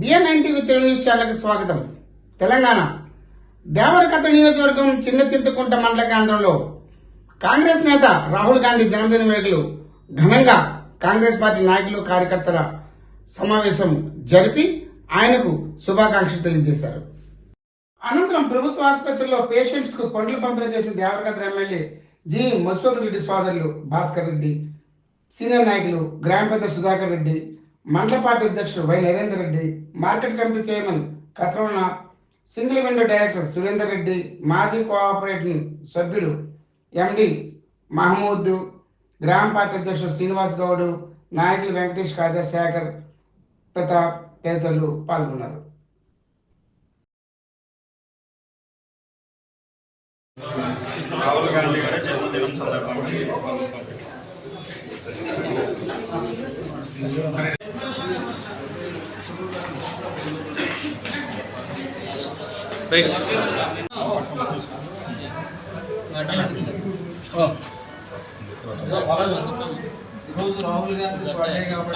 B N స్వాగతం. తెలంగాణ. దేవరకథ నియోజకవర్గం చిన్న చింతకుంట మండల కేంద్రంలో కాంగ్రెస్ నేత రాహుల్ గాంధీ జన్మదిన వేడుకలు ఘనంగా కాంగ్రెస్ పార్టీ నాయకులు కార్యకర్తల సమావేశం జరిపి ఆయనకు శుభాకాంక్షలు తెలియజేశారు. అనంతరం ప్రభుత్వ ఆసుపత్రిలో పేషెంట్స్కు పండ్లు పంపిణీ చేసిన దేవరకద్ర ఎమ్మెల్యే జి. మధుసూదన్ రెడ్డి సోదరులు భాస్కర్ రెడ్డి సీనియర్ నాయకులు గ్రామ పెద్ద సుధాకర్ రెడ్డి మండల పార్టీ అధ్యక్షుడు Y Narender Reddy market committee chairman కత్రవణ single window director Surender Reddy మాజీ కోఆపరేటివ్ సభ్యుడు ఎండి మహమూద్ గ్రామ పార్టీ అధ్యక్షుడు శ్రీనివాస్ గౌడ్ నాయకులు వెంకటేష్ కాజా శేఖర్ ప్రతాప్ తదితరులు పాల్గొన్నారు. రాహుల్ గాంధీ గారి జన్మదినం సందర్భంగా రోజు రాహుల్ గాంధీ బర్త్డే కాబట్టి